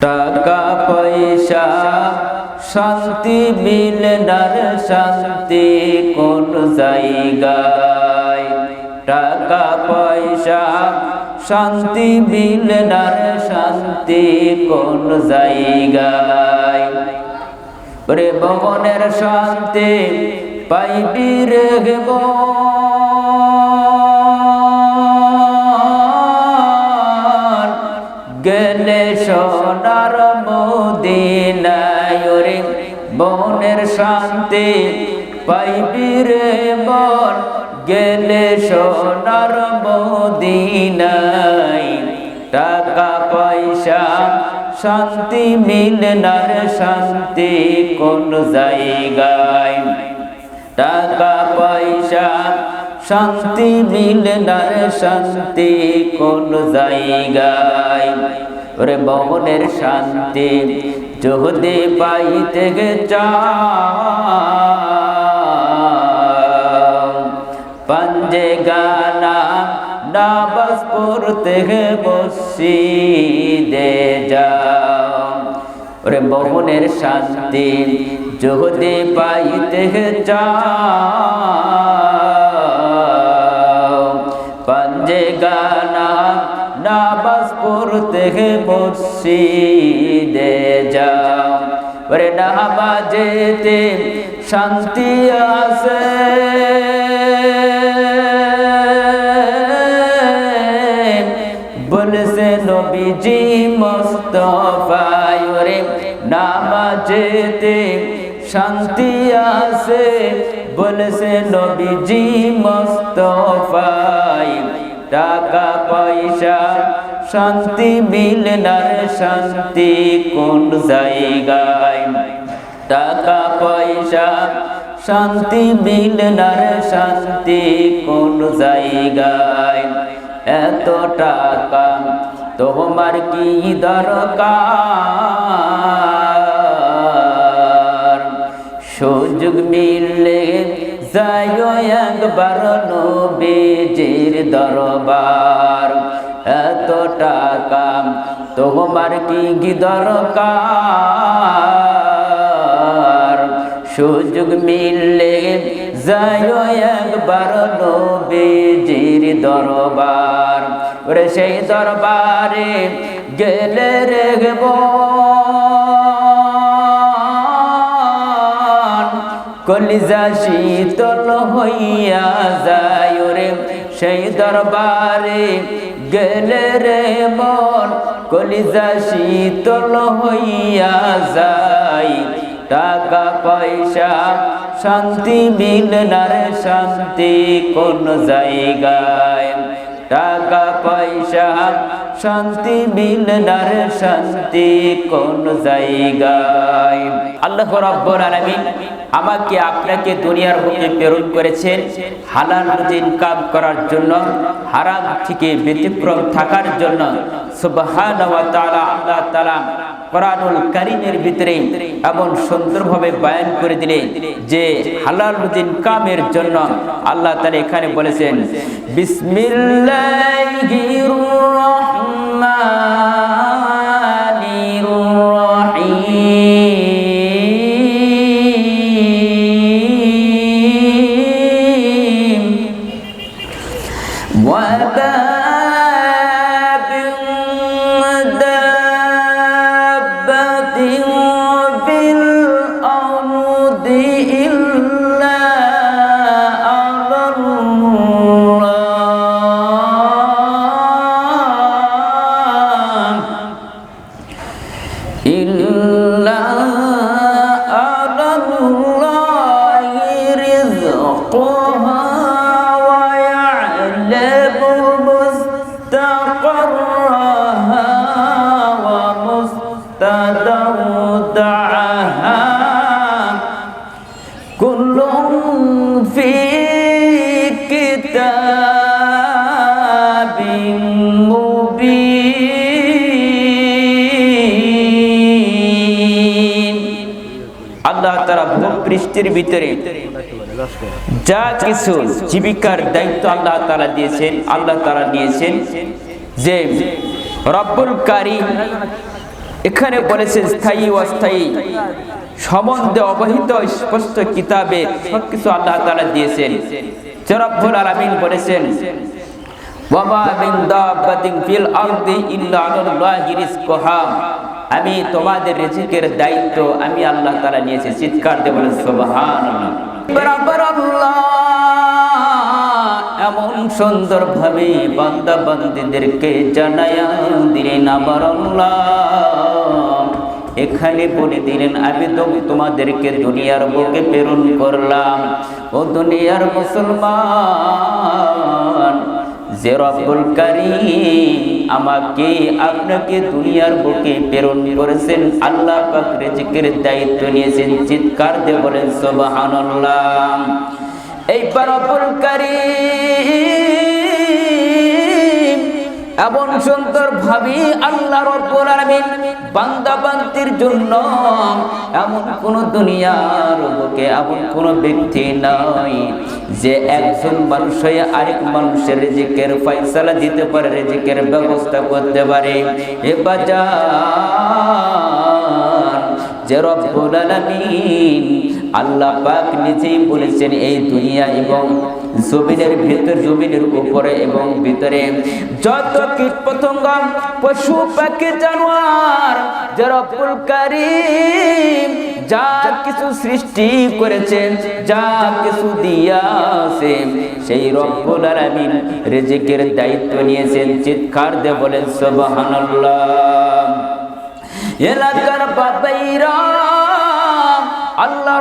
টাকা, পয়সা, শান্তি মিলনার শান্তি কোন জায়গায়? টাকা, পয়সা, শান্তি মিলনার শান্তি কোন জায়গায়? রে ভবনের শান্তি পাইবি রেগব বনের শান্তি পাইবি রে বন। গেলে সোনার মদিনায় টাকা, পয়সা, শান্তি মিলনার শান্তি কোন জায়গায়? টাকা, পয়সা, শান্তি মিলনার শান্তি কোন জায়গায়? ওরে বহনের শান্তি যদি পাইতে গে পঞ্জে গানা নাবাস পড়তে গে বসি দে ওরে বহনের শান্তি যদি পাইতে চাও। পঞ্জে গানা নাবাস পড়তে বসি দে যাও। ওরে নামাজেতে শান্তি আসে বলছে নবীজি মোস্তফায় রে নামাজেতে শান্তি আসে বলছে নবীজি মোস্তফায় টাকা, পয়সা, শান্তি মিলনার শান্তি কোন জায়গায় টাকা, পয়সা, শান্তি মিলনার শান্তি কোন জায়গায় এত টাকা তোমার কি দরকার? সুযোগ মিললে যায় একবার নবীজির দরবার। এত টাকা তোমার কি দরকার? সুযোগ মিললে যায় একবার নবীজির দরবার। ওরে সেই দরবারে গেলে রেগব কলিজা শীতল হইয়া যায় ওরে সেই দরবারে গেলে রে মন। কলিজা শীতল হইয়া যায়, টাকা, পয়সা, শান্তি মিলনার শান্তি কোন জায়গায়? টাকা, পয়সা, শান্তি মিলনার শান্তি কোন জায়গায়? আল্লাহ রাব্বুল আলামিন আমাকে আপনাকে দুনিয়ার বুকে প্রেরণ করেছেন। হালাল রুজি ইনকাম করার জন্য, হারাম থেকে ব্যতিক্রম থাকার জন্য। সুবহানাহু ওয়া তাআলা, আল্লাহ তাআলা কোরআনুল কারীমের ভিতরে এমন সুন্দরভাবে বয়ান করে দিলে যে হালাল রুজি ইনকামের জন্য আল্লাহ তাআলা এখানে বলেছেন, বিসমিল্লাহির রহমানির وباب كتاب مبين আল্লাহ তারা ভূপৃষ্ঠের ভিতরে যা কিছু জীবিকার দায়িত্ব আল্লাহ তারা দিয়েছেন আল্লাহ তারা নিয়েছেন যে রব্বুল কারি এখানে বলেছে স্থায়ী অস্থায়ী সম্বন্ধে অবহিত স্পষ্ট কিতাবে সবকিছু আল্লাহ তাআলা দিয়েছেন রব্বুল আলামিন বলেছেন, ওয়ামা মিন দাব্বাতিন ফিল আরদি ইল্লা আলাল্লাহি রিজকুহা আমি তোমাদের রিজিকের দায়িত্ব আমি আল্লাহ তাআলা নিয়েছি। চিৎকার দিয়ে বলেন, সুবহানাল্লাহ। বরাবর আল্লাহ এমন সুন্দর ভাবে বান্দা বান্দীদেরকে জানায়া দিলেন, আবার আল্লাহ এখানে বলে দিলেন, আমি তো তোমাদেরকে দুনিয়ার বুকে প্রেরণ করলাম। ও দুনিয়ার মুসলমান, যে রব্বুল আমাকে, আপনাকে দুনিয়ার বুকে প্রেরণ করেছেন। আল্লাহ পাক রিজিকের দায়িত্ব নিয়েছেন। চিৎকার দিয়ে বলেন, সুবহানাল্লাহ। এই রব্বুল এমন সুন্দর ভাবি আল্লাহ রব্বুল আলামিন, বান্দা বান্দির জন্য এমন কোন দুনিয়ার বুকে এমন কোন ব্যক্তি নাই যে একজন মানুষ হয়ে আরেক মানুষের রিজিকের ফয়সালা দিতে পারে রিজিকের ব্যবস্থা করতে পারে। এ বাজার যে রব্বুল আলামিন আল্লাহ পাক নিজেই বলেছেন এই দুনিয়া এবং জমিনের ভিতর জমিনের উপরে এবং ভিতরে যত কীট পতঙ্গ পশু, পাখি, জানোয়ার যে রব্বুল যা কিছু সৃষ্টি করেছেন, যা কিছু দিয়াছে সেই রব্বুল আলামিন রিজিকের দায়িত্ব নিয়েছেন, চিৎকার দিয়ে বলেন, সুবহানাল্লাহ। এলাকার বাবাইরা আল্লাহ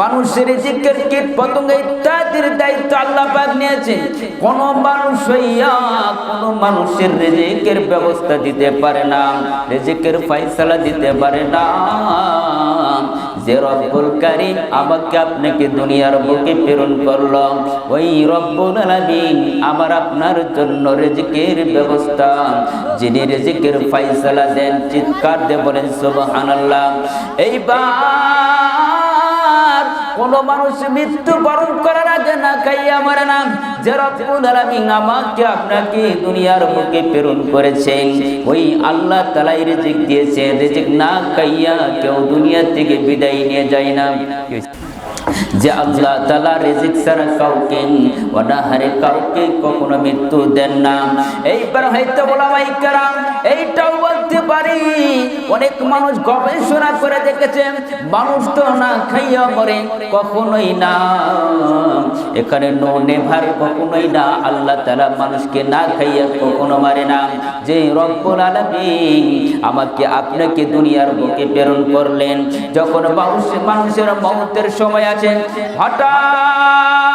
মানুষের জিকের কীট পতঙ্গ ইত্যাদির দায়িত্ব আল্লাহ পাক নিয়েছেন। কোন মানুষ হইয়া কোন মানুষের রেজিকের ব্যবস্থা দিতে পারে না, রেজিকের ফয়সালা দিতে পারে না। যে রব্বুল কারীম আমাকে আপনাকে দুনিয়ার বুকে প্রেরণ করল। ওই রব্বুল আলামিন আমার আপনার জন্য রিজিকের ব্যবস্থা, যিনি রিজিকের ফয়সালা দেন, চিৎকার দিয়ে বলেন, সুবহানাল্লাহ। এইবার কোন মানুষ মৃত্যু বরণ করার আগে না খাইয়া মরে না। যে রব্বুল আলামিন আমাকে আপনাকে দুনিয়ার মুখে প্রেরণ করেছেন, ওই আল্লাহ তাআলাই রিজিক দিয়েছে। রিজিক না খাইয়া কেউ দুনিয়া থেকে বিদায় নিয়ে যায় না। যে আল্লাহ তালা রিজিক ছাড়া কাউকে, অনাহারে কাউকে কখনো মৃত্যু দেন না। এইবার হয়তো বলামাই কারাম এইটাও বলতে পারি, অনেক মানুষ গবেষণা করে দেখেছে, মানুষ তো না খাইয়া মরে, কখনোই না। এখানে নো নেভার, কখনোই না, আল্লাহ তালা মানুষকে না খাইয়া কখনো মারে না। যে রব্বুল আলামিন আমাকে, আপনাকে দুনিয়ার বুকে প্রেরণ করলেন, যখন মানুষ মানুষের মৌতের সময় আছে হঠাৎ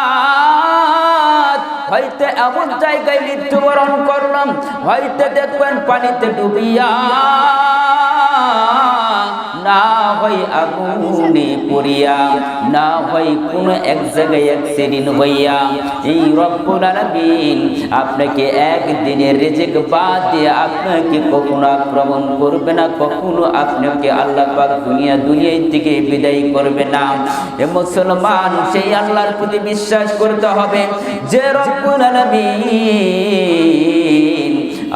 হয়তো এমন জায়গায় মৃত্যুবরণ করলাম হয়তো দেখবেন পানিতে ডুবিয়া না হয় আগুনে পড়িয়া, না হয় কোন এক জায়গায় অ্যাক্সিডেন্ট হইয়া, এই রব্বুল আলামিন আপনাকে একদিনের রিজিক বাদ দিয়ে আপনাকে কখনো আক্রমণ করবে না, কখনো আপনাকে আল্লাহ পাক দুনিয়া দুনিয়ার থেকে বিদায় করবে না। এ মুসলমান, সেই আল্লাহর প্রতি বিশ্বাস করতে হবে যে রব্বুল আলামিন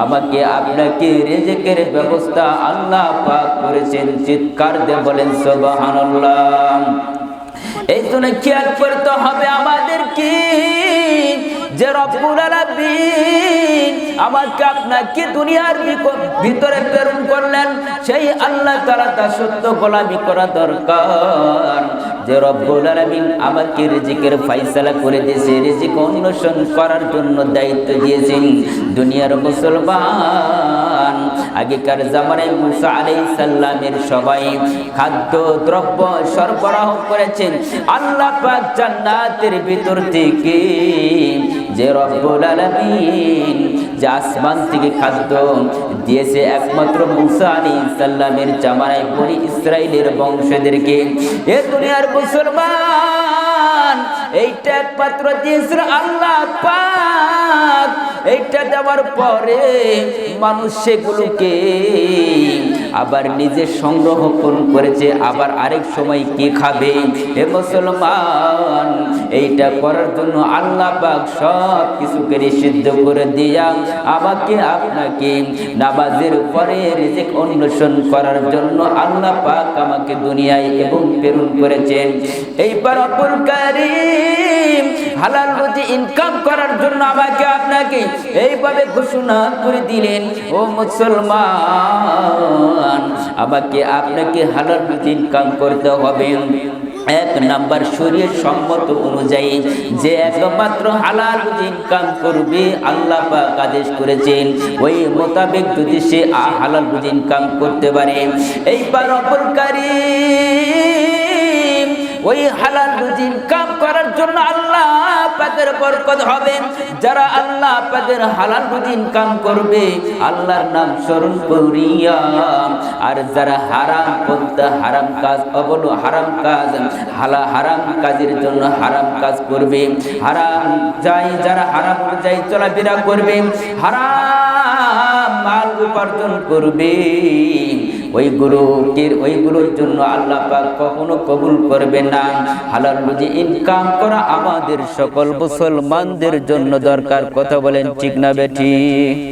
আমাকে আপনাকে রেজেকের ব্যবস্থা আল্লাহ পাক করেছেন। চিৎকার দে বলেন, সুবহানাল্লাহ। এই জন্য খেয়াল করতে হবে আমাদের কি যে রব্বুল আলামিন আমাকে আপনাকে দুনিয়ার ভিতরে প্রেরণ করলেন, সেই আল্লাহ তার সত্য গোলামি করা দরকার। যে রব্বুল আলামিন আমাকে রিজিকের ফয়সালা করে দিয়েছে, রিজিক অন্বেষণ করার জন্য দায়িত্ব দিয়েছেন। দুনিয়ার মুসলমান, আগেকার জামানায় মুসা আলাইহিস সালামের সবাই খাদ্য, দ্রব্য সরবরাহ করেছেন। আল্লাহ পাক জান্নাতের ভিতর থেকে যে রব্বুল আলামিন যে আসমান থেকে খাদ্য দিয়েছে একমাত্র মুসা আলাইহিস সালামের জামানায় বনি ইসরাইলের বংশদেরকে এ দুনিয়ার মুসলমান, এইটা একমাত্র দিয়েছিল আল্লাহ পাক। এইটা দেওয়ার পরে মানুষ সেগুলোকে আবার নিজে সংরক্ষণ করেছে, আবার আরেক সময় কি খাবে? হে মুসলমান, এইটা করার জন্য আল্লাহ পাক সব কিছুকে নিষিদ্ধ করে দিয়া আমাকে আপনাকে নামাজের পরে রিজিক অন্বেষণ করার জন্য আল্লাহ পাক আমাকে দুনিয়ায় এবং প্রেরণ করেছেন। এইবার অপর হালাল রুজি ইনকাম করার জন্য আমাকে আপনাকে এইভাবে ঘোষণা করে দিলেন, ও মুসলমান। আমাকে আপনাকে হালাল ইনকাম করতে হবে। এক নাম্বার শরীর সম্মত অনুযায়ী যে একমাত্র হালাল ইনকাম করবে, আল্লাহ পাক আদেশ করেছেন, ওই মোতাবেক যদি সে হালাল ইনকাম করতে পারে, এইবার অপরকারী ওই হালাল ইনকাম করার জন্য আল্লাহ পাকের বরকত হবে। যারা আল্লাহ পাকের হালাল রুজি ইনকাম করবে, আল্লাহর নাম স্মরণ করিয়া, আর যারা হারাম পন্থা হারাম কাজ অবল হারাম কাজ, হালা হারাম কাজের জন্য হারাম কাজ করবে। হারাম যাই, যারা হারাম যাই, চলাফেরা করবে। হারাম মাল উপার্জন করবে। ওই গুরুটির, ওই গুরুর জন্য আল্লাহ পাক কখনো কবুল করবে না। হালাল রুজি ইনকাম করা আমাদের সকল মুসলমানদের জন্য দরকার। কথা বলেন ঠিক না বেঠি?